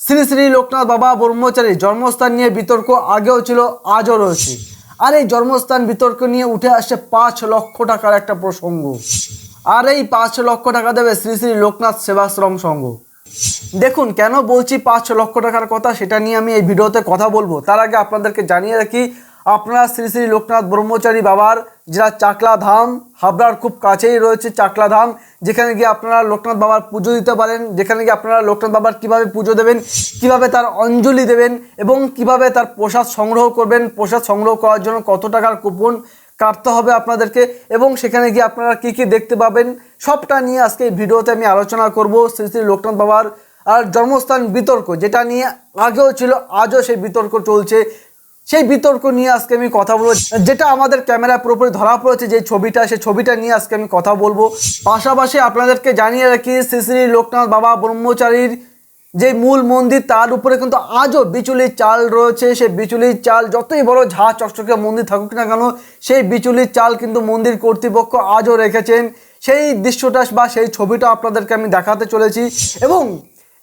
শ্রী শ্রী লোকনাথ বাবা ব্রহ্মচারী জন্মস্থান নিয়ে বিতর্ক আগেও ছিল, আজও রয়েছে। আর এই জন্মস্থান বিতর্ক নিয়ে উঠে আসছে পাঁচ লক্ষ টাকার একটা প্রসঙ্গ। আর এই পাঁচ লক্ষ টাকা দেবে শ্রী শ্রী লোকনাথ সেবাশ্রম সংঘ। দেখুন, কেন বলছি পাঁচ লক্ষ টাকার কথা সেটা নিয়ে আমি এই ভিডিওতে কথা বলব। তার আগে আপনাদেরকে জানিয়ে রাখি, আপনারা শ্রী শ্রী লোকনাথ ব্রহ্মচারী বাবার যেটা চাকলা ধাম হাবড়ার খুব কাছেই রয়েছে চাকলা ধাম যেখানে গিয়ে আপনারা লোকনাথ বাবার পুজো দিতে পারেন, যেখানে গিয়ে আপনারা লোকনাথ বাবার কীভাবে পুজো দেবেন, কীভাবে তার অঞ্জলি দেবেন এবং কীভাবে তার প্রসাদ সংগ্রহ করবেন, প্রসাদ সংগ্রহ করার জন্য কত টাকার কুপন কাটতে হবে আপনাদেরকে এবং সেখানে গিয়ে আপনারা কী কী দেখতে পাবেন, সবটা নিয়ে আজকে এই ভিডিওতে আমি আলোচনা করব শ্রী শ্রী লোকনাথ বাবার আর জন্মস্থান বিতর্ক, যেটা নিয়ে আগেও ছিল, আজও সেই বিতর্ক চলছে। সেই বিতর্ক নিয়ে আজকে আমি কথা বলব। যেটা আমাদের ক্যামেরায় পুরোপুরি ধরা পড়েছে যে ছবিটা, সেই ছবিটা নিয়ে আজকে আমি কথা বলব। পাশাপাশি আপনাদেরকে জানিয়ে রাখি শ্রী শ্রী লোকনাথ বাবা ব্রহ্মচারীর যে মূল মন্দির, তার উপরে কিন্তু আজও বিচুলির চাল রয়েছে। সেই বিচুলির চাল যতই বড় ঝা চকচকে মন্দির থাকুক না কেন, সেই বিচুলির চাল কিন্তু মন্দির কর্তৃপক্ষ আজও রেখেছেন। সেই দৃশ্যটা বা সেই ছবিটা আপনাদেরকে আমি দেখাতে চলেছি এবং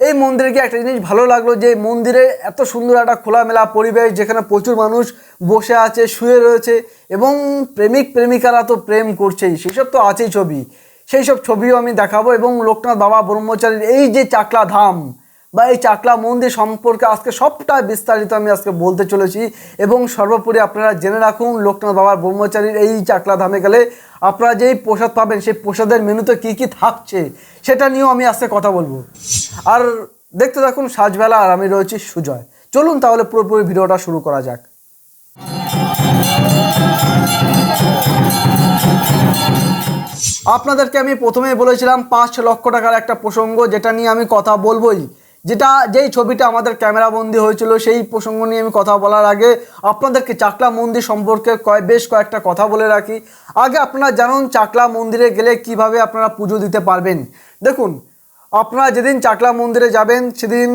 এই মন্দিরে গিয়ে একটা জিনিস ভালো লাগল যে মন্দিরে এত সুন্দর একটা খোলামেলা পরিবেশ, যেখানে প্রচুর মানুষ বসে আছে, শুয়ে রয়েছে এবং প্রেমিক প্রেমিকারা তো প্রেম করছেই, সেসব তো আছেই ছবি। সেই সব ছবিও আমি দেখাবো এবং লোকনাথ বাবা ব্রহ্মচারীর এই যে চাকলা ধাম বা এই চাকলা মন্দির সম্পর্কে আজকে সবটা বিস্তারিত আমি আজকে বলতে চলেছি। এবং সর্বোপরি আপনারা জেনে রাখুন, লোকনাথ বাবার ব্রহ্মচারীর এই চাকলা ধামে গেলে আপনারা যেই প্রসাদ পাবেন, সেই প্রসাদের মেনুতে কী কী থাকছে, সেটা নিয়েও আমি আজকে কথা বলব। আর দেখতে থাকুন, সাজবেলা আর আমি রয়েছি সুজয়। চলুন তাহলে পুরোপুরি ভিডিওটা শুরু করা যাক। আপনাদেরকে আমি প্রথমেই বলেছিলাম, পাঁচ লক্ষ টাকার একটা প্রসঙ্গ, যেটা নিয়ে আমি কথা বলবোই। যেটা, যেই ছবিটা আমাদের ক্যামেরা বন্দি হয়েছিল, সেই প্রসঙ্গ নিয়ে আমি কথা বলার আগে আপনাদেরকে চাকলা মন্দির সম্পর্কে কয়, বেশ কয়েকটা কথা বলে রাখি। আগে আপনারা জানুন চাকলা মন্দিরে গেলে কীভাবে আপনারা পুজো দিতে পারবেন। দেখুন, আপনারা যেদিন চাকলা মন্দিরে যাবেন, সেদিন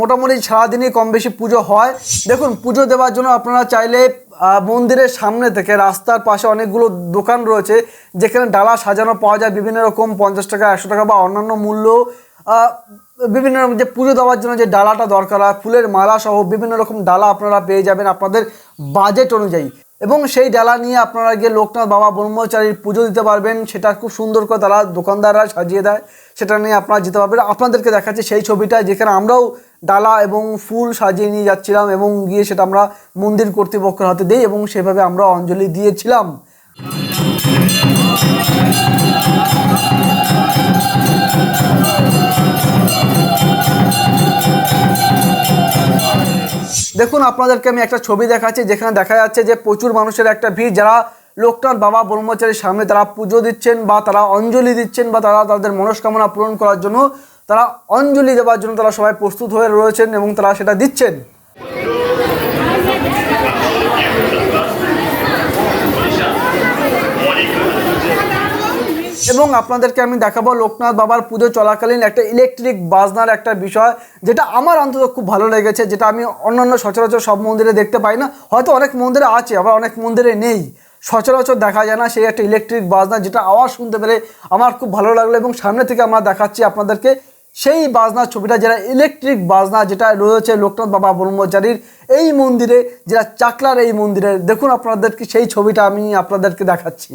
মোটামুটি সারাদিনই কম বেশি পুজো হয়। দেখুন, পুজো দেওয়ার জন্য আপনারা চাইলে মন্দিরের সামনে থেকে রাস্তার পাশে অনেকগুলো দোকান রয়েছে, যেখানে ডালা সাজানো পাওয়া যায় বিভিন্ন রকম, পঞ্চাশ টাকা, একশো টাকা বা অন্যান্য মূল্য। বিভিন্ন রকম যে পুজো দেওয়ার জন্য যে ডালাটা দরকার হয় ফুলের মালা সহ বিভিন্ন রকম ডালা আপনারা পেয়ে যাবেন আপনাদের বাজেট অনুযায়ী। এবং সেই ডালা নিয়ে আপনারা গিয়ে লোকনাথ বাবা ব্রহ্মচারীর পুজো দিতে পারবেন। সেটা খুব সুন্দর করে তারা দোকানদাররা সাজিয়ে দেয়। সেটা নিয়ে আপনারা যেতে পারবেন। আপনাদেরকে দেখাচ্ছে সেই ছবিটা, যেখানে আমরাও ডালা এবং ফুল সাজিয়ে নিয়ে যাচ্ছিলাম এবং গিয়ে সেটা আমরা মন্দির কর্তৃপক্ষের হাতে দিই এবং সেভাবে আমরা অঞ্জলি দিয়েছিলাম। দেখুন, আপনাদেরকে আমি একটা ছবি দেখাচ্ছি, যেখানে দেখা যাচ্ছে যে প্রচুর মানুষের একটা ভিড়, যারা লোকনাথ বাবা ব্রহ্মচারীর সামনে তারা পুজো দিচ্ছেন বা তারা অঞ্জলি দিচ্ছেন বা তারা তাদের মনস্কামনা পূরণ করার জন্য, তারা অঞ্জলি দেওয়ার জন্য তারা সবাই প্রস্তুত হয়ে রয়েছেন এবং তারা সেটা দিচ্ছেন। এবং আপনাদেরকে আমি দেখাবো লোকনাথ বাবার পুজো চলাকালীন একটা ইলেকট্রিক বাজনার একটা বিষয়, যেটা আমার অন্তত খুব ভালো লেগেছে, যেটা আমি অন্যান্য সচরাচর সব মন্দিরে দেখতে পাই না। হয়তো অনেক মন্দিরে আছে, আবার অনেক মন্দিরে নেই। সচরাচর দেখা যায় না সেই একটা ইলেকট্রিক বাজনা, যেটা আওয়াজ শুনতে পেলে আমার খুব ভালো লাগল এবং সামনে থেকে আমরা দেখাচ্ছি আপনাদেরকে সেই বাজনার ছবিটা, যেটা ইলেকট্রিক বাজনা যেটা রয়েছে লোকনাথ বাবা ব্রহ্মচারীর এই মন্দিরে, যেটা চাকলার এই মন্দিরে। দেখুন আপনাদেরকে সেই ছবিটা আমি আপনাদেরকে দেখাচ্ছি।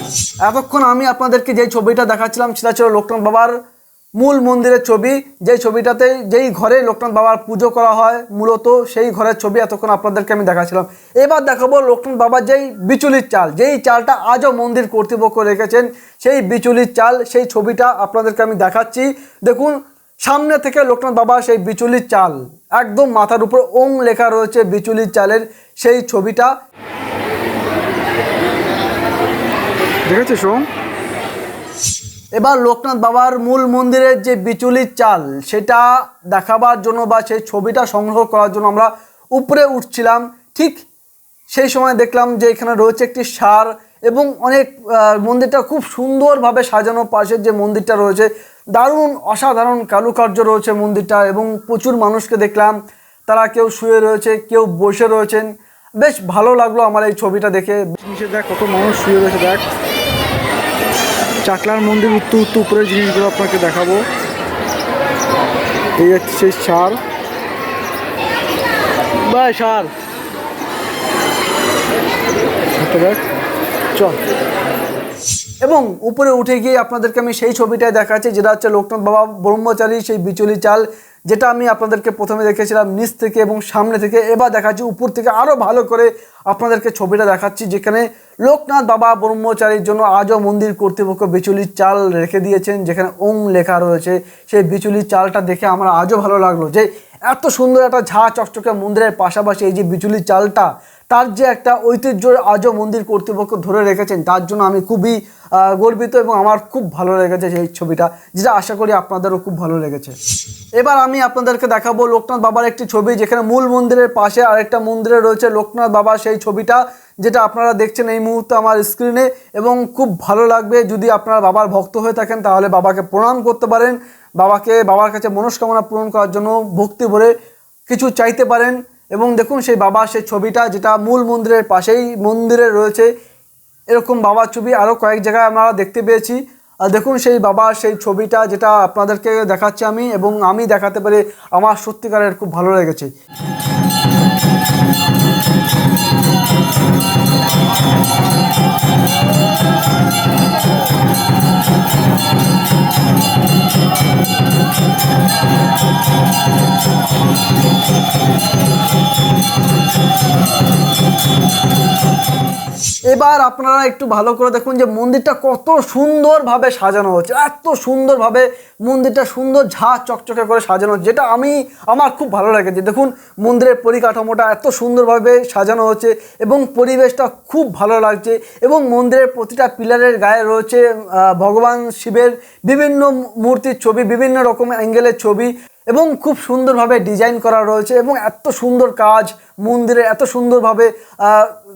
এতক্ষণ আমি আপনাদেরকে যেই ছবিটা দেখাচ্ছিলাম সেটা ছিল লোকনাথ বাবার মূল মন্দিরের ছবি। যেই ছবিটাতে যেই ঘরে লোকনাথ বাবার পুজো করা হয় মূলত, সেই ঘরের ছবি এতক্ষণ আপনাদেরকে আমি দেখাচ্ছিলাম। এবার দেখাবো লোকনাথ বাবার যেই বিচুলির চাল, যেই চালটা আজও মন্দির কর্তৃপক্ষ রেখেছেন, সেই বিচুলির চাল, সেই ছবিটা আপনাদেরকে আমি দেখাচ্ছি। দেখুন, সামনে থেকে লোকনাথ বাবা সেই বিচুলির চাল, একদম মাথার উপর ওং লেখা রয়েছে বিচুলির চালের সেই ছবিটা। ওম এবার লোকনাথ বাবার মূল মন্দিরের যে বিচুলির চাল সেটা দেখাবার জন্য বা সেই ছবিটা সংগ্রহ করার জন্য আমরা উপরে উঠছিলাম। ঠিক সেই সময় দেখলাম যে এখানে রয়েছে একটি সার এবং অনেক মন্দিরটা খুব সুন্দরভাবে সাজানো পাশের যে মন্দিরটা রয়েছে দারুণ অসাধারণ কারুকার্য রয়েছে মন্দিরটা এবং প্রচুর মানুষকে দেখলাম। তারা কেউ শুয়ে রয়েছে কেউ বসে রয়েছেন। বেশ ভালো লাগল আমার এই ছবিটা দেখে। দেখ কত মানুষ শুয়ে রয়েছে দেখ। চাকলার মন্দির উত্তর উত্তর উপরের জিনিসগুলো আপনাকে দেখাবো। এই হচ্ছে সেই সার। বাই সার। চল। এবং উপরে উঠে গিয়ে আপনাদেরকে আমি সেই ছবিটাই দেখাচ্ছি যেটা হচ্ছে লোকনাথ বাবা ব্রহ্মচারী সেই বিচুলি চাল যেটা আমি আপনাদেরকে প্রথমে দেখেছিলাম নিচ থেকে এবং সামনে থেকে। এবার দেখাচ্ছি উপর থেকে আরও ভালো করে আপনাদেরকে ছবিটা দেখাচ্ছি যেখানে লোকনাথ বাবা ব্রহ্মচারীর জন্য আজও মন্দির কর্তৃপক্ষ বিচুলির চাল রেখে দিয়েছেন, যেখানে ওং লেখা রয়েছে। সেই বিচুলির চালটা দেখে আমার আজও ভালো লাগল যে এত সুন্দর একটা ঝা চকচকে মন্দিরের পাশাপাশি এই যে বিচুলির চালটা, তার যে একটা ঐতিহ্য আজও মন্দির কর্তৃপক্ষ ধরে রেখেছেন, তার জন্য আমি খুবই গর্বিত এবং আমার খুব ভালো লেগেছে সেই ছবিটা, যেটা আশা করি আপনাদেরও খুব ভালো লেগেছে। এবার আমি আপনাদেরকে দেখাবো লোকনাথ বাবার একটি ছবি, যেখানে মূল মন্দিরের পাশে আরেকটা মন্দিরে রয়েছে লোকনাথ বাবা, সেই ছবিটা যেটা আপনারা দেখছেন এই মুহূর্তে আমার স্ক্রিনে এবং খুব ভালো লাগবে যদি আপনারা বাবার ভক্ত হয়ে থাকেন, তাহলে বাবাকে প্রণাম করতে পারেন। বাবাকে, বাবার কাছে মনস্কামনা পূরণ করার জন্য ভক্তি ভরে কিছু চাইতে পারেন। এবং দেখুন, সেই বাবা, সেই ছবিটা যেটা মূল মন্দিরের পাশেই মন্দিরে রয়েছে, এরকম বাবার ছবি আরও কয়েক জায়গায় আমরা দেখতে পেয়েছি। দেখুন, সেই বাবার সেই ছবিটা যেটা আপনাদেরকে দেখাচ্ছি আমি এবং আমি দেখাতে পেরে আমার সত্যিকারের খুব ভালো লেগেছে। এবার আপনারা একটু ভালো করে দেখুন যে মন্দিরটা কত সুন্দরভাবে সাজানো হচ্ছে এত সুন্দরভাবে মন্দিরটা সুন্দর ঝা চকচকে করে সাজানো হচ্ছে যেটা আমি, আমার খুব ভালো লেগেছে দেখুন মন্দিরের পরিকাঠামোটা এত সুন্দরভাবে সাজানো হচ্ছে এবং পরিবেশটা খুব ভালো লাগছে এবং মন্দিরের প্রতিটা পিলারের গায়ে রয়েছে ভগবান শিবের বিভিন্ন মূর্তির ছবি, বিভিন্ন রকম অ্যাঙ্গেলের ছবি এবং খুব সুন্দরভাবে ডিজাইন করা রয়েছে এবং এত সুন্দর কাজ মন্দিরে, এত সুন্দরভাবে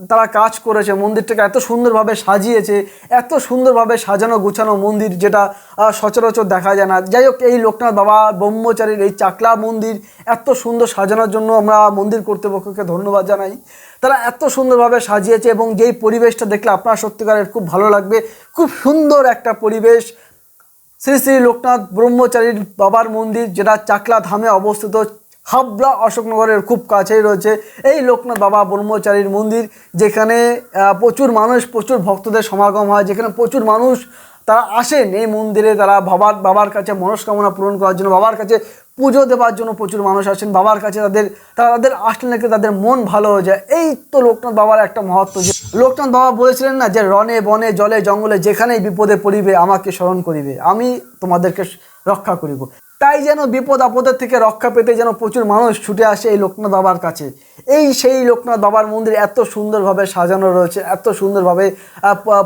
তারা কাজ করেছে, মন্দিরটাকে এত সুন্দরভাবে সাজিয়েছে, এত সুন্দরভাবে সাজানো গোছানো মন্দির যেটা সচরাচর দেখা যায় না। যাই হোক, এই লোকনাথ বাবা ব্রহ্মচারীর এই চাকলা মন্দির এত সুন্দর সাজানোর জন্য আমরা মন্দির কর্তৃপক্ষকে ধন্যবাদ জানাই। তারা এত সুন্দরভাবে সাজিয়েছে এবং যেই পরিবেশটা দেখলে আপনার সত্যিকারের খুব ভালো লাগবে। খুব সুন্দর একটা পরিবেশ। শ্রী শ্রী লোকনাথ ব্রহ্মচারীর বাবার মন্দির যেটা চাকলা ধামে অবস্থিত হাবড়া অশোকনগরের খুব কাছেই রয়েছে। এই লোকনাথ বাবা ব্রহ্মচারীর মন্দির, যেখানে প্রচুর মানুষ, প্রচুর ভক্তদের সমাগম হয়, যেখানে প্রচুর মানুষ তারা আসেন। এই মন্দিরে তারা বাবার বাবার কাছে মনস্কামনা পূরণ করার জন্য, বাবার কাছে পুজো দেওয়ার জন্য প্রচুর মানুষ আসেন। বাবার কাছে তাদের, তারা তাদের আসলে নাকি তাদের মন ভালো হয়ে যায়। এই তো লোকনাথ বাবার একটা মহত্ব যে, লোকনাথ বাবা বলেছিলেন না যে রনে বনে, জলে, জঙ্গলে যেখানেই বিপদে পড়িবে, আমাকে স্মরণ করিবে। আমি তোমাদেরকে রক্ষা করিব। তাই যেন বিপদ আপদের থেকে রক্ষা পেতে যেন প্রচুর মানুষ ছুটে আসে এই লোকনাথ বাবার কাছে। এই সেই লোকনাথ বাবার মন্দির এত সুন্দরভাবে সাজানো রয়েছে, এত সুন্দরভাবে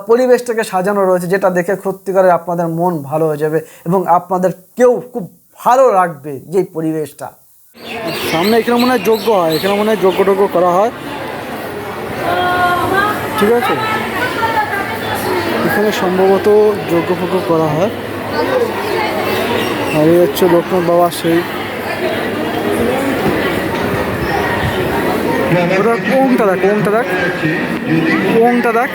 পরিবেশটাকে সাজানো রয়েছে, যেটা দেখে সত্যিকারের আপনাদের মন ভালো হয়ে যাবে এবং আপনাদের কেউ খুব ভালো রাখবে যে পরিবেশটা। সামনে এখানে মনে হয় যোগ্য হয়, এখানে মনে হয় যোগ্য টোগ্য করা হয়। ঠিক আছে? এখানে সম্ভবত যোগ্য ফোগ্য করা হয়। এই হচ্ছে লোকনাথ বাবা সেই। দেখ।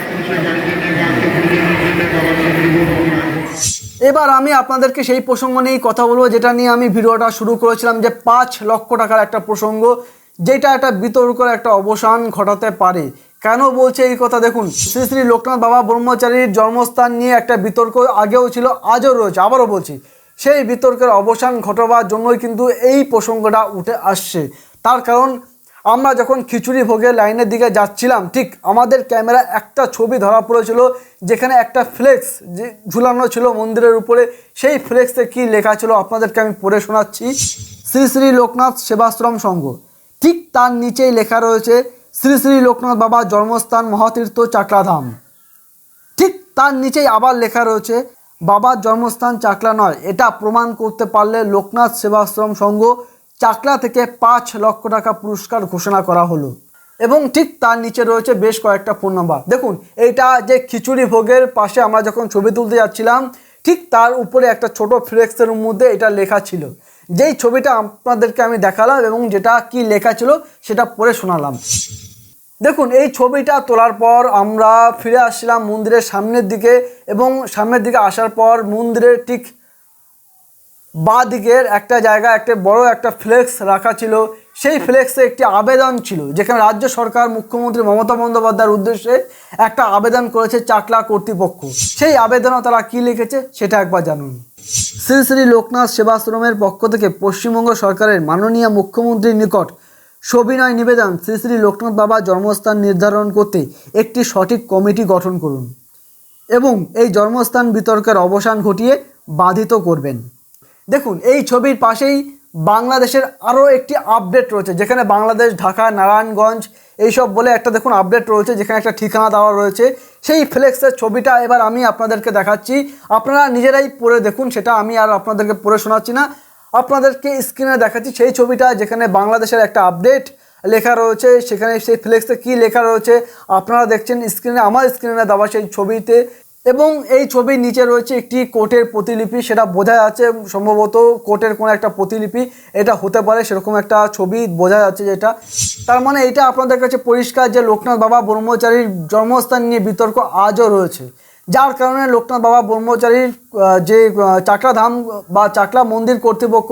এবার আমি আপনাদেরকে সেই প্রসঙ্গ নিয়েই কথা বলব, যেটা নিয়ে আমি ভিডিওটা শুরু করেছিলাম যে পাঁচ লক্ষ টাকার একটা প্রসঙ্গ, যেটা একটা বিতর্কের একটা অবসান ঘটাতে পারে। কেন বলছে এই কথা? দেখুন, শ্রী শ্রী লোকনাথ বাবা ব্রহ্মচারীর জন্মস্থান নিয়ে একটা বিতর্ক আগেও ছিল, আজও রয়েছে, আবারও বলছি। সেই বিতর্কের অবসান ঘটাবার জন্যই কিন্তু এই প্রসঙ্গটা উঠে আসছে। তার কারণ, আমরা যখন খিচুড়ি ভোগের লাইনের দিকে যাচ্ছিলাম, ঠিক আমাদের ক্যামেরা একটা ছবি ধরা পড়েছিল, যেখানে একটা ফ্লেক্স যে ঝুলানো ছিল মন্দিরের উপরে, সেই ফ্লেক্সে কি লেখা ছিল আপনাদেরকে আমি পড়ে শোনাচ্ছি, শ্রী শ্রী লোকনাথ সেবাশ্রম সংঘ। ঠিক তার নিচেই লেখা রয়েছে, শ্রী শ্রী লোকনাথ বাবা জন্মস্থান মহাতীর্থ চাকলাধাম ঠিক তার নিচেই আবার লেখা রয়েছে বাবার জন্মস্থান চাকলা নয়। এটা প্রমাণ করতে পারলে লোকনাথ সেবাশ্রম সংঘ চাকলা থেকে পাঁচ লক্ষ টাকা পুরস্কার ঘোষণা করা হলো। এবং ঠিক তার নিচে রয়েছে বেশ কয়েকটা ফোন নাম্বার। দেখুন, এইটা যে খিচুড়ি ভোগের পাশে আমরা যখন ছবি তুলতে যাচ্ছিলাম, ঠিক তার উপরে একটা ছোট ফ্লেক্সের মধ্যে এটা লেখা ছিল। যেই ছবিটা আপনাদেরকে আমি দেখালাম এবং যেটা কি লেখা ছিল সেটা পড়ে শোনালাম। দেখুন, এই ছবিটা তোলার পর আমরা ফিরে আসছিলাম মন্দিরের সামনের দিকে এবং সামনের দিকে আসার পর মন্দিরের ঠিক বা দিকের একটা জায়গা, একটা বড় একটা ফ্লেক্স রাখা ছিল। সেই ফ্লেক্সে একটি আবেদন ছিল, যেখানে রাজ্য সরকার, মুখ্যমন্ত্রী মমতা বন্দ্যোপাধ্যায়ের উদ্দেশ্যে একটা আবেদন করেছে চাকলা কর্তৃপক্ষ। সেই আবেদনও তারা কি লিখেছে সেটা একবার জানুন। শ্রী শ্রী লোকনাথ সেবাশ্রমের পক্ষ থেকে পশ্চিমবঙ্গ সরকারের মাননীয় মুখ্যমন্ত্রীর নিকট সবিনয় নিবেদন, শ্রী শ্রী লোকনাথ বাবার জন্মস্থান নির্ধারণ করতে একটি সঠিক কমিটি গঠন করুন এবং এই জন্মস্থান বিতর্কের অবসান ঘটিয়ে বাধিত করবেন। দেখুন, এই ছবির পাশেই বাংলাদেশের আরও একটি আপডেট রয়েছে, যেখানে বাংলাদেশ, ঢাকা, নারায়ণগঞ্জ এইসব বলে একটা দেখুন আপডেট রয়েছে, যেখানে একটা ঠিকানা দেওয়া রয়েছে। সেই ফ্লেক্সের ছবিটা এবার আমি আপনাদেরকে দেখাচ্ছি। আপনারা নিজেরাই পড়ে দেখুন, সেটা আমি আর আপনাদেরকে পড়ে শোনাচ্ছি না। আপনাদেরকে স্ক্রিনে দেখাচ্ছি সেই ছবিটা যেখানে বাংলাদেশের একটা আপডেট লেখা রয়েছে। সেখানে সেই ফ্লেক্সে কী লেখা রয়েছে আপনারা দেখছেন স্ক্রিনে, আমার স্ক্রিনে দেওয়া সেই ছবিতে। এবং এই ছবির নিচে রয়েছে একটি কোর্টের প্রতিলিপি, সেটা বোঝা যাচ্ছে সম্ভবত কোর্টের কোনো একটা প্রতিলিপি, এটা হতে পারে সেরকম একটা ছবি বোঝা যাচ্ছে যেটা। তার মানে এটা আপনাদের কাছে পরিষ্কার যে লোকনাথ বাবা ব্রহ্মচারীর জন্মস্থান নিয়ে বিতর্ক আজও রয়েছে। যার কারণে লোকনাথ বাবা ব্রহ্মচারীর যে আহ, চাকলা ধাম বা চাকলা মন্দির কর্তৃপক্ষ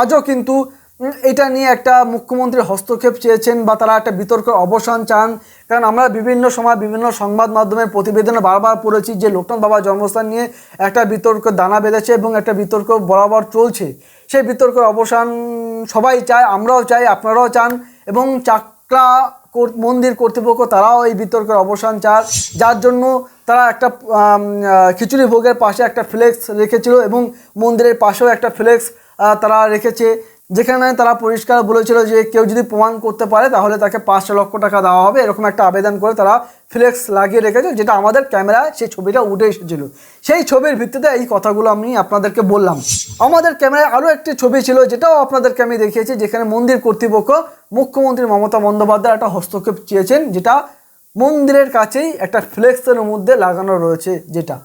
আজও কিন্তু এটা নিয়ে একটা মুখ্যমন্ত্রীর হস্তক্ষেপ চেয়েছেন বা তারা একটা বিতর্কের অবসান চান। কারণ আমরা বিভিন্ন সময় বিভিন্ন সংবাদ মাধ্যমের প্রতিবেদনে বারবার পড়েছি যে লোকনাথ বাবার জন্মস্থান নিয়ে একটা বিতর্ক দানা বেঁধেছে এবং একটা বিতর্ক বরাবর চলছে। সেই বিতর্কের অবসান সবাই চায় আমরাও চাই আপনারাও চান এবং চাকলা মন্দির কর্তৃপক্ষ তারাও এই বিতর্কের অবসান চান যার জন্য তারা একটা খিচুড়ি ভোগের পাশে একটা ফ্লেক্স রেখেছিল এবং মন্দিরের পাশেও একটা ফ্লেক্স তারা রেখেছে। যেখানে তারা পরিষ্কার বলেছিল যে কেউ যদি প্রমাণ করতে পারে, তাহলে তাকে পাঁচ লক্ষ টাকা দেওয়া হবে। এরকম একটা আবেদন করে তারা ফ্লেক্স লাগিয়ে রেখেছে, যেটা আমাদের ক্যামেরায় সেই ছবিটা উঠে এসেছিল। সেই ছবির ভিত্তিতে এই কথাগুলো আমি আপনাদেরকে বললাম। আমাদের ক্যামেরায় আরও একটি ছবি ছিল, যেটাও আপনাদেরকে আমি দেখিয়েছি, যেখানে মন্দির কর্তৃপক্ষ মুখ্যমন্ত্রী মমতা বন্দ্যোপাধ্যায় একটা হস্তক্ষেপ চেয়েছেন, যেটা মন্দিরের কাছেই একটা ফ্লেক্সের মধ্যে লাগানো রয়েছে যেটা।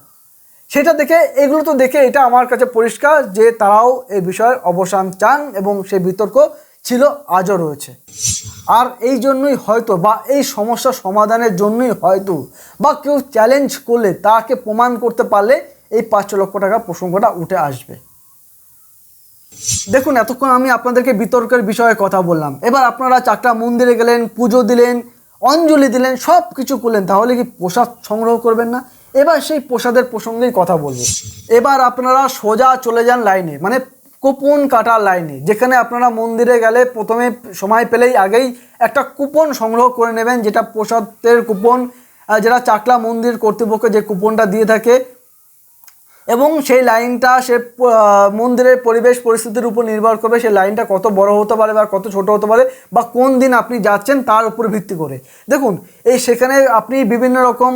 সেটা দেখে, এগুলো তো দেখে এটা আমার কাছে পরিষ্কার যে তারাও এই বিষয়ের অবসান চান এবং সেই বিতর্ক ছিল আজও রয়েছে। আর এই জন্যই হয়তো বা এই সমস্যা সমাধানের জন্যই হয়তো বা কেউ চ্যালেঞ্জ করলে, তাকে প্রমাণ করতে পারলে এই পাঁচ লক্ষ টাকা প্রসঙ্গটা উঠে আসবে। দেখুন, এতক্ষণ আমি আপনাদেরকে বিতর্কের বিষয়ে কথা বললাম। এবার আপনারা চারটা মন্দিরে গেলেন, পুজো দিলেন অঞ্জলি দিলেন সব কিছু করলেন, তাহলে কি প্রসাদ সংগ্রহ করবেন না? এবার সেই প্রসাদের প্রসঙ্গেই কথা বলব। এবার আপনারা সোজা চলে যান লাইনে মানে কুপন কাটার লাইনে, যেখানে আপনারা মন্দিরে গেলে প্রথমে সময় পেলেই আগেই একটা কুপন সংগ্রহ করে নেবেন, যেটা প্রসাদের কুপন যেটা চাকলা মন্দির কর্তৃপক্ষ যে কুপনটা দিয়ে থাকে এবং সেই লাইনটা সে মন্দিরের পরিবেশ পরিস্থিতির উপর নির্ভর করবে সেই লাইনটা কত বড় হতে পারে বা কত ছোট হতে পারে বা কোন দিন আপনি যাচ্ছেন তার উপর ভিত্তি করে। দেখুন, এই সেখানে আপনি বিভিন্ন রকম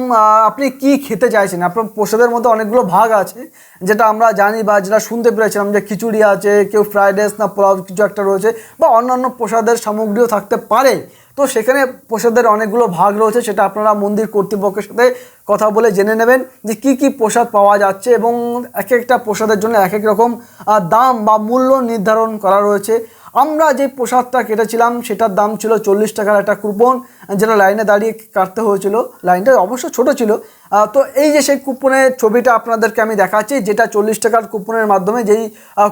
আপনি কি খেতে চাইছেন? আপনার প্রসাদের মধ্যে অনেকগুলো ভাগ আছে, যেটা আমরা জানি বা যেটা শুনতে পেরেছিলাম যে খিচুড়ি আছে, কেউ ফ্রাইড রাইস না পোলাও কিছু একটা রয়েছে বা অন্যান্য প্রসাদের সামগ্রীও থাকতে পারে। তো সেখানে প্রসাদের অনেকগুলো ভাগ রয়েছে, সেটা আপনারা মন্দির কর্তৃপক্ষের সাথে কথা বলে জেনে নেবেন যে কি কি প্রসাদ পাওয়া যাচ্ছে এবং এক একটা প্রসাদের জন্য এক এক রকম দাম বা মূল্য নির্ধারণ করা রয়েছে। আমরা যে প্রসাদটা কেটেছিলাম সেটার দাম ছিল চল্লিশ টাকার একটা কুপন যেটা লাইনে দাঁড়িয়ে কাটতে হয়েছিল। লাইনটা অবশ্য ছোট ছিল। তো এই যে সেই কুপনের ছবিটা আপনাদেরকে আমি দেখাচ্ছি, যেটা চল্লিশ টাকার কুপনের মাধ্যমে যেই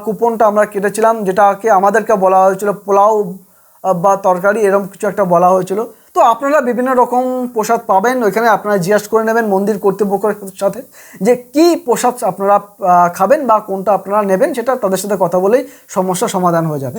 কুপনটা আমরা কেটেছিলাম, যেটাকে আমাদেরকে বলা হয়েছিল পোলাও বা তরকারি এরকম কিছু একটা বলা হয়েছিল। তো আপনারা বিভিন্ন রকম প্রসাদ পাবেন, ওইখানে আপনারা জিজ্ঞাস করে নেবেন মন্দির কর্তৃপক্ষের সাথে যে কি প্রসাদ আপনারা খাবেন বা কোনটা আপনারা নেবেন, সেটা তাদের সাথে কথা বলেই সমস্যা সমাধান হয়ে যাবে।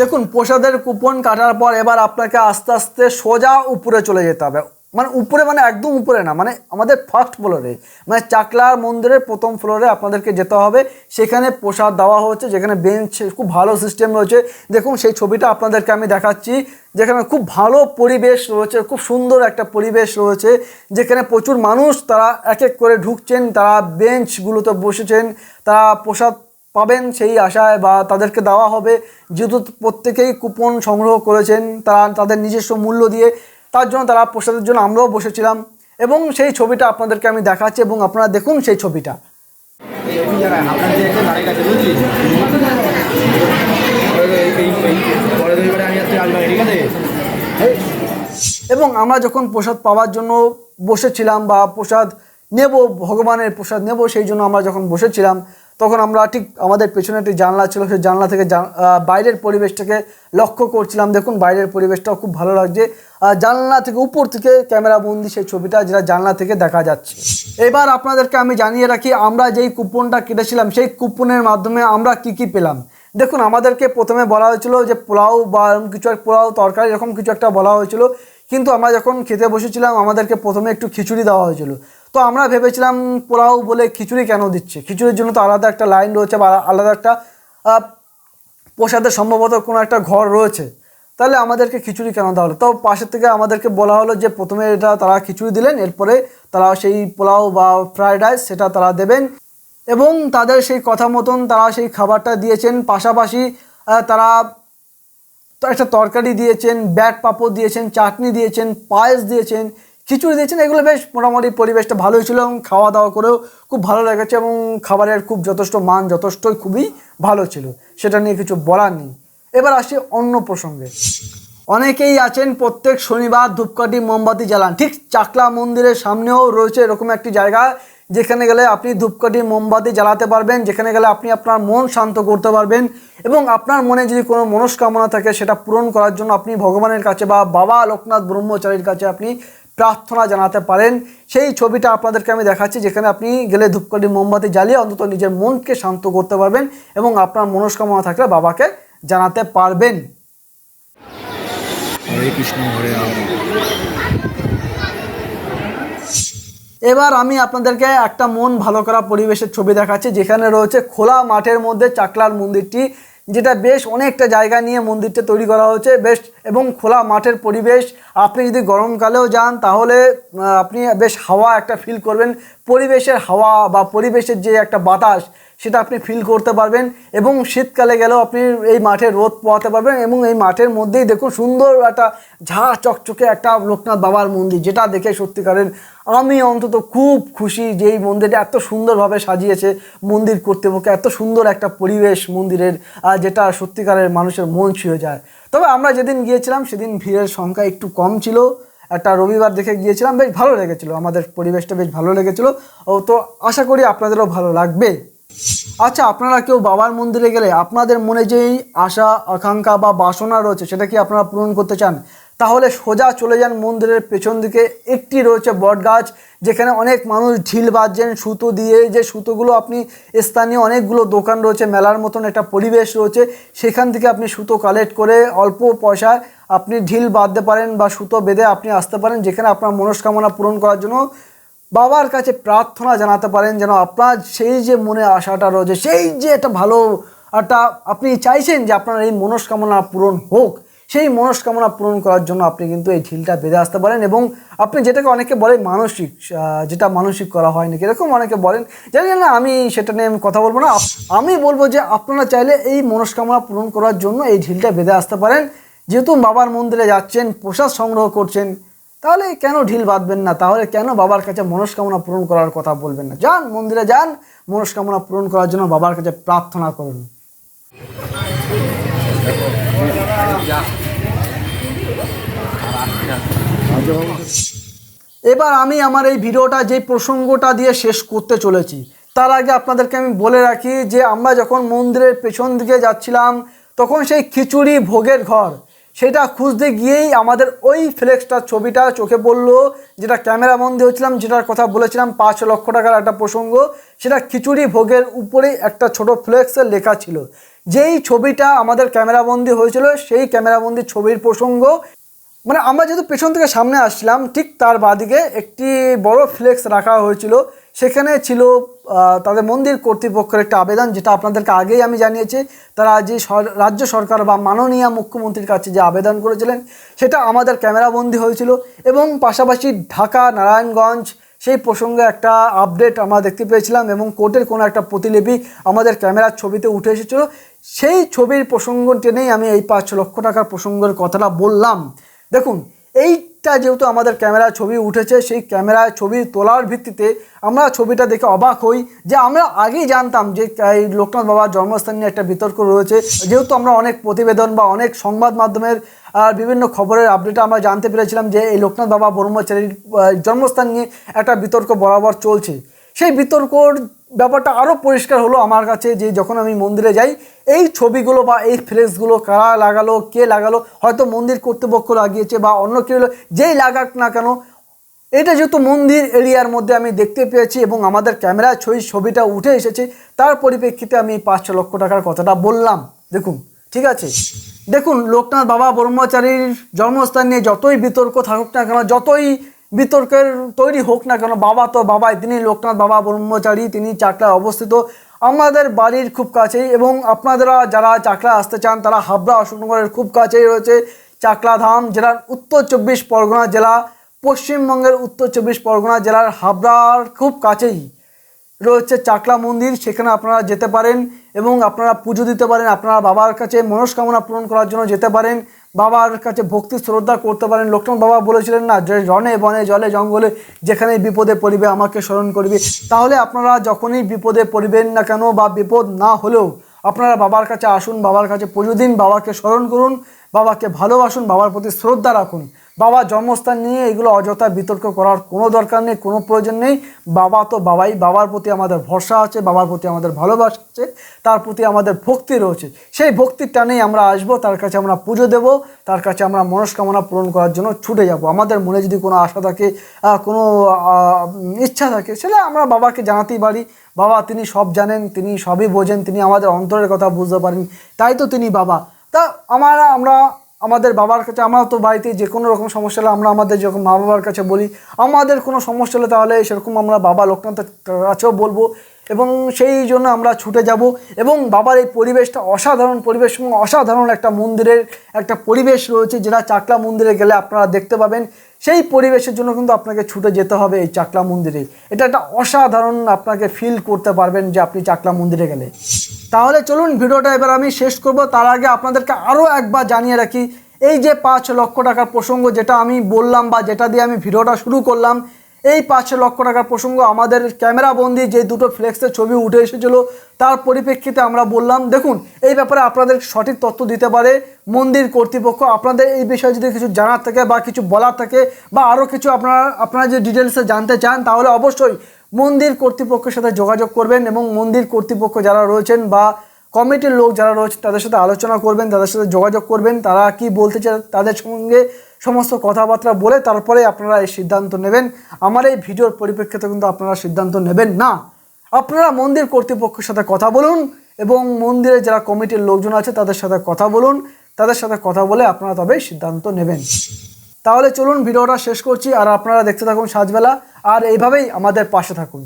দেখুন, প্রসাদের কুপন কাটার পর এবার আপনাকে আস্তে আস্তে সোজা উপরে চলে যেতে হবে। মানে উপরে মানে একদম উপরে না মানে আমাদের ফার্স্ট ফ্লোরে মানে চাকলার মন্দিরের প্রথম ফ্লোরে আপনাদেরকে যেতে হবে। সেখানে প্রসাদ দেওয়া হচ্ছে যেখানে বেঞ্চ খুব ভালো সিস্টেম রয়েছে। দেখুন, সেই ছবিটা আপনাদেরকে আমি দেখাচ্ছি। যেখানে খুব ভালো পরিবেশ রয়েছে, খুব সুন্দর একটা পরিবেশ রয়েছে। যেখানে প্রচুর মানুষ, তারা এক এক করে ঢুকছেন, তারা বেঞ্চগুলোতে বসেছেন। তারা প্রসাদ পাবেন সেই আশায় বা তাদেরকে দেওয়া হবে। যেহেতু প্রত্যেকেই কুপন সংগ্রহ করেছেন, তারা তাদের নিজস্ব মূল্য দিয়ে তার জন্য তারা প্রসাদের জন্য আমরাও বসেছিলাম। এবং সেই ছবিটা আপনাদেরকে আমি দেখাচ্ছি এবং আপনারা দেখুন সেই ছবিটা। এবং আমরা যখন প্রসাদ পাওয়ার জন্য বসেছিলাম বা প্রসাদ নেব, ভগবানের প্রসাদ নেব, সেই জন্য আমরা যখন বসেছিলাম তখন আমরা ঠিক আমাদের পেছনে একটি জানলা ছিল, সেই জানলা থেকে বাইরের পরিবেশটাকে লক্ষ্য করছিলাম। দেখুন, বাইরের পরিবেশটাও খুব ভালো লাগছে। জানলা থেকে উপর থেকে ক্যামেরা বন্দি, সেই ছবিটা যেটা জানলা থেকে দেখা যাচ্ছে। এবার আপনাদেরকে আমি জানিয়ে রাখি, আমরা যেই কুপনটা কেটেছিলাম, সেই কুপনের মাধ্যমে আমরা কি কি পেলাম? দেখুন, আমাদেরকে প্রথমে বলা হয়েছিল যে পোলাও বা এরকম কিছু এক, পোলাও তরকারি, এরকম কিছু একটা বলা হয়েছিল। কিন্তু আমরা যখন খেতে বসেছিলাম, আমাদেরকে প্রথমে একটু খিচুড়ি দেওয়া হয়েছিল। তো আমরা ভেবেছিলাম পোলাও বলে খিচুড়ি কেন দিচ্ছে? খিচুড়ির জন্য তো আলাদা একটা লাইন রয়েছে বা আলাদা একটা প্রসাদের সম্ভবত কোনো একটা ঘর রয়েছে। তাহলে আমাদেরকে খিচুড়ি কেন দেওয়া হলো? তো পাশের থেকে আমাদেরকে বলা হলো যে প্রথমে এটা তারা খিচুড়ি দিলেন, এরপরে তারা সেই পোলাও বা ফ্রায়েড রাইস সেটা তারা দেবেন এবং তাদের সেই কথা মতন তারা সেই খাবারটা দিয়েছেন। পাশাপাশি তারা একটা তরকারি দিয়েছেন, ব্যাট পাঁপড় দিয়েছেন, চাটনি দিয়েছেন, পায়েস দিয়েছেন খিচুড়ি দিয়েছেন, এগুলো বেশ মোটামুটি পরিবেশটা ভালোই ছিল এবং খাওয়া দাওয়া করেও খুব ভালো লেগেছে এবং খাবারের খুব যথেষ্ট মান যথেষ্টই খুবই ভালো ছিল, সেটা নিয়ে কিছু বলার নেই। এবার আসি অন্য প্রসঙ্গে। অনেকেই আছেন প্রত্যেক শনিবার ধূপকাঠি, মোমবাতি জ্বালান। ঠিক চাকলা মন্দিরের সামনেও রয়েছে এরকম একটি জায়গা, যেখানে গেলে আপনি ধূপকাঠি, মোমবাতি জ্বালাতে পারবেন, যেখানে গেলে আপনি আপনার মন শান্ত করতে পারবেন এবং আপনার মনে যদি কোনো মনস্কামনা থাকে, সেটা পূরণ করার জন্য আপনি ভগবানের কাছে বা বাবা লোকনাথ ব্রহ্মচারীর কাছে আপনি প্রার্থনা জানাতে পারেন। সেই ছবিটা আপনাদেরকে আমি দেখাচ্ছি যেখানে আপনি গেলে ধূপকাঠি মোমবাতি জ্বালিয়ে অন্তত নিজের মনকে শান্ত করতে পারবেন এবং আপনার মনস্কামনা থাকলে বাবাকে জানাতে পারবেন। হরে কৃষ্ণ হরে এবার আমি আপনাদেরকে একটা মন ভালো করা পরিবেশের ছবি দেখাচ্ছি যেখানে রয়েছে খোলা মাঠের মধ্যে চাকলার মন্দিরটি। যেটা বেশ অনেকটা জায়গা নিয়ে মন্দিরটা তৈরি করা হয়েছে, বেশ এবং খোলা মাঠের পরিবেশ। আপনি যদি গরমকালেও যান, তাহলে আপনি বেশ হাওয়া একটা ফিল করবেন। পরিবেশের হাওয়া বা পরিবেশের যে একটা বাতাস সেটা আপনি ফিল করতে পারবেন এবং শীতকালে গেলেও আপনি এই মাঠে রোদ পোয়াতে পারবেন এবং এই মাঠের মধ্যেই দেখুন সুন্দর একটা ঝা চকচকে একটা লোকনাথ বাবার মন্দির, যেটা দেখে সত্যিকারের আমি অন্তত খুব খুশি যে এই মন্দিরটা এত সুন্দরভাবে সাজিয়েছে মন্দির কর্তৃপক্ষ, এত সুন্দর একটা পরিবেশ মন্দিরের যেটা সত্যিকারের মানুষের মন ছুঁয়ে যায়। তবে আমরা যেদিন গিয়েছিলাম সেদিন ভিড়ের সংখ্যা একটু কম ছিল। একটা রবিবার দেখে গিয়েছিলাম, বেশ ভালো লেগেছিলো। আমাদের পরিবেশটা বেশ ভালো লেগেছিলো। ও তো আশা করি আপনাদেরও ভালো লাগবে। আচ্ছা আপনারা কেউ বাবার মন্দিরে গেলে আপনাদের মনে যেই আশা, আকাঙ্ক্ষা বা বাসনা রয়েছে সেটা কি আপনারা পূরণ করতে চান? তাহলে সোজা চলে যান মন্দিরের পেছন দিকে। একটি রয়েছে বট গাছ, যেখানে অনেক মানুষ ঢিল বাজছেন সুতো দিয়ে। যে সুতোগুলো আপনি স্থানীয় অনেকগুলো দোকান রয়েছে, মেলার মতন একটা পরিবেশ রয়েছে, সেখান থেকে আপনি সুতো কালেক্ট করে অল্প পয়সায় আপনি ঢিল বাঁধতে পারেন বা সুতো বেঁধে আপনি আসতে পারেন, যেখানে আপনার মনস্কামনা পূরণ করার জন্য বাবার কাছে প্রার্থনা জানাতে পারেন যেন আপনার সেই যে মনে আশাটা রয়েছে, সেই যে একটা ভালো একটা আপনি চাইছেন যে আপনার এই মনস্কামনা পূরণ হোক, সেই মনস্কামনা পূরণ করার জন্য আপনি কিন্তু এই ঢিলটা বেঁধে আসতে পারেন এবং আপনি যেটাকে অনেকে বলে মানসিক যেটা মানসিক করা হয় নাকি এরকম অনেকে বলেন, জানি না আমি সেটা নিয়ে আমি কথা বলব না আমি বলব যে আপনারা চাইলে এই মনস্কামনা পূরণ করার জন্য এই ঢিলটা বেঁধে আসতে পারেন। যেহেতু বাবার মন্দিরে যাচ্ছেন, প্রসাদ সংগ্রহ করছেন তাহলে কেন ঢিল বাঁধবেন না? তাহলে কেন বাবার কাছে মনস্কামনা পূরণ করার কথা বলবেন না? যান, মন্দিরে যান, মনস্কামনা পূরণ করার জন্য বাবার কাছে প্রার্থনা করুন। এবার আমি আমার এই ভিডিওটা যে প্রসঙ্গটা দিয়ে শেষ করতে চলেছি, তার আগে আপনাদেরকে আমি বলে রাখি যে আমরা যখন মন্দিরের পেছন দিকে যাচ্ছিলাম, তখন সেই খিচুড়ি ভোগের ঘর সেটা খুঁজতে গিয়েই আমাদের ওই ফ্লেক্সটার ছবিটা চোখে পড়ল, যেটা ক্যামেরা বন্দি হয়েছিলাম, যেটার কথা বলেছিলাম, পাঁচ লক্ষ টাকার একটা প্রসঙ্গ, সেটা খিচুড়ি ভোগের উপরেই একটা ছোট ফ্লেক্সের লেখা ছিল। যেই ছবিটা আমাদের ক্যামেরা ক্যামেরাবন্দি হয়েছিল, সেই ক্যামেরাবন্দি ছবির প্রসঙ্গ মানে আমরা যেহেতু পেছন থেকে সামনে আসছিলাম, ঠিক তার বাদিকে একটি বড় ফ্লেক্স রাখা হয়েছিল সেখানে ছিল তাদের মন্দির কর্তৃপক্ষের একটা আবেদন, যেটা আপনাদেরকে আগেই আমি জানিয়েছি। তারা যে রাজ্য সরকার বা মাননীয় মুখ্যমন্ত্রীর কাছে যে আবেদন করেছিলেন, সেটা আমাদের ক্যামেরাবন্দি হয়েছিল এবং পাশাপাশি ঢাকা, নারায়ণগঞ্জ, সেই প্রসঙ্গে একটা আপডেট আমরা দেখতে পেয়েছিলাম এবং কোর্টের কোনো একটা প্রতিলিপি আমাদের ক্যামেরার ছবিতে উঠে এসেছিল। সেই ছবির প্রসঙ্গ টেনেই আমি এই পাঁচ লক্ষ টাকার প্রসঙ্গের কথাটা বললাম। দেখুন এইটা যেহেতু আমাদের ক্যামেরায় ছবি উঠেছে, সেই ক্যামেরায় ছবি তোলার ভিত্তিতে আমরা ছবিটা দেখে অবাক হই যে আমরা আগেই জানতাম যে, এই লোকনাথ বাবার জন্মস্থান নিয়ে একটা বিতর্ক রয়েছে। যেহেতু আমরা অনেক প্রতিবেদন বা অনেক সংবাদ মাধ্যমের, আর বিভিন্ন খবরের আপডেটে আমরা জানতে পেরেছিলাম যে, এই লোকনাথ বাবা ব্রহ্মচারীর জন্মস্থান নিয়ে একটা বিতর্ক বরাবর চলছে। সেই বিতর্কর ব্যাপারটা আরও পরিষ্কার হলো আমার কাছে যে যখন আমি মন্দিরে যাই, এই ছবিগুলো বা এই ফ্লেক্সগুলো কারা লাগালো, কে লাগালো, হয়তো মন্দির কর্তৃপক্ষ লাগিয়েছে বা অন্য কেউ যেই লাগাক না কেন, এটা যেহেতু মন্দির এরিয়ার মধ্যে আমি দেখতে পেয়েছি এবং আমাদের ক্যামেরায় ছবি, ছবিটা উঠে এসেছে, তার পরিপ্রেক্ষিতে আমি পাঁচ লক্ষ টাকার কথাটা বললাম। দেখুন, ঠিক আছে? দেখুন, লোকনাথ বাবা ব্রহ্মচারীর জন্মস্থান নিয়ে যতই বিতর্ক থাকুক না কেন, যতই বিতর্কের তৈরি হোক না কেন, বাবা তো বাবাই, তিনি লোকনাথ বাবা, ব্রহ্মচারী, তিনি চাকলায় অবস্থিত। আমাদের বাড়ির খুব কাছেই এবং আপনারা যারা চাকলা আসতে চান, তারা হাবড়া অশোকনগরের খুব কাছেই রয়েছে চাকলা ধাম জেলার উত্তর চব্বিশ পরগনা জেলা, পশ্চিমবঙ্গের উত্তর চব্বিশ পরগনা জেলার হাবড়ার খুব কাছেই রয়েছে চাকলা মন্দির, সেখানে আপনারা যেতে পারেন এবং আপনারা পুজো দিতে পারেন, আপনারা বাবার কাছে মনস্কামনা পূরণ করার জন্য যেতে পারেন। বাবার কাছে ভক্তি শ্রদ্ধা করতে পারেন। লক্ষ্মণ বাবা বলেছিলেন না, যে রনে বনে জলে জঙ্গলে যেখানে বিপদে পড়িবে আমাকে স্মরণ করবে। তাহলে আপনারা যখনই বিপদে পড়বেন না কেন বা বিপদ না হলেও আপনারা বাবার কাছে আসুন, বাবার কাছে পুজো দিন, বাবাকে স্মরণ করুন, বাবাকে ভালোবাসুন, বাবার প্রতি শ্রদ্ধা রাখুন। বাবার জন্মস্থান নিয়ে এগুলো অযথা বিতর্ক করার কোনো দরকার নেই, কোনো প্রয়োজন নেই। বাবা তো বাবাই, বাবার প্রতি আমাদের ভরসা আছে, বাবার প্রতি আমাদের ভালোবাসা আছে, তার প্রতি আমাদের ভক্তি রয়েছে। সেই ভক্তির টানেই আমরা আসব, তার কাছে আমরা পুজো দেব, তার কাছে আমরা মনস্কামনা পূরণ করার জন্য ছুটে যাব। আমাদের মনে যদি কোনো আশা থাকে কোনো ইচ্ছা থাকে, সেটা আমরা বাবাকে জানাতেই পারি। বাবা, তিনি সব জানেন, তিনি সবই বোঝেন, তিনি আমাদের অন্তরের কথা বুঝতে পারেন, তাই তো তিনি বাবা। তা আমরা আমরা আমাদের বাবার কাছে, আমরা তো বাড়িতে যে কোনো রকম সমস্যা হলে আমরা আমাদের যখন মা বাবার কাছে বলি। আমাদের কোনো সমস্যা হলে তাহলে সেরকম আমরা বাবা লোকনাথের কাছেও বলব এবং সেই জন্য আমরা ছুটে যাব এবং বাবার এই পরিবেশটা অসাধারণ পরিবেশ এবং অসাধারণ একটা মন্দিরের একটা পরিবেশ রয়েছে যেটা চাকলা মন্দিরে গেলে আপনারা দেখতে পাবেন। সেই পরিবেশের জন্য কিন্তু আপনাকে ছুটে যেতে হবে এই চাকলা মন্দিরে। এটা একটা অসাধারণ আপনাকে ফিল করতে পারবেন যে আপনি চাকলা মন্দিরে গেলে তাহলে চলুন ভিডিওটা এবার আমি শেষ করব। তার আগে আপনাদেরকে আরও একবার জানিয়ে রাখি, এই যে পাঁচ লক্ষ টাকার প্রসঙ্গ যেটা আমি বললাম বা যেটা দিয়ে আমি ভিডিওটা শুরু করলাম এই পাঁচ লক্ষ টাকার প্রসঙ্গ আমাদের ক্যামেরা বন্দি, যে দুটো ফ্লেক্সের ছবি উঠে এসেছিল, তার পরিপ্রেক্ষিতে আমরা বললাম, দেখুন, এই ব্যাপারে আপনাদের সঠিক তথ্য দিতে পারে মন্দির কর্তৃপক্ষ। আপনাদের এই বিষয়ে যদি কিছু জানার থাকে বা কিছু বলার থাকে বা আরও কিছু আপনারা আপনারা যে ডিটেলসে জানতে চান, তাহলে অবশ্যই মন্দির কর্তৃপক্ষের সাথে যোগাযোগ করবেন এবং মন্দির কর্তৃপক্ষ যারা রয়েছেন বা কমিটির লোক যারা রয়েছে তাদের সাথে আলোচনা করবেন, তাদের সাথে যোগাযোগ করবেন, তারা কি বলতে চায় তাদের সঙ্গে সমস্ত কথাবার্তা বলে তারপরে আপনারা এই সিদ্ধান্ত নেবেন। আমার এই ভিডিওর পরিপ্রেক্ষিতে কিন্তু আপনারা সিদ্ধান্ত নেবেন না। আপনারা মন্দির কর্তৃপক্ষের সাথে কথা বলুন এবং মন্দিরে যারা কমিটির লোকজন আছে তাদের সাথে কথা বলুন। তাদের সাথে কথা বলে আপনারা তবে সিদ্ধান্ত নেবেন। তাহলে চলুন ভিডিওটা শেষ করছি। আর আপনারা দেখতে থাকুন সাজবেলা। আর এইভাবেই আমাদের পাশে থাকুন।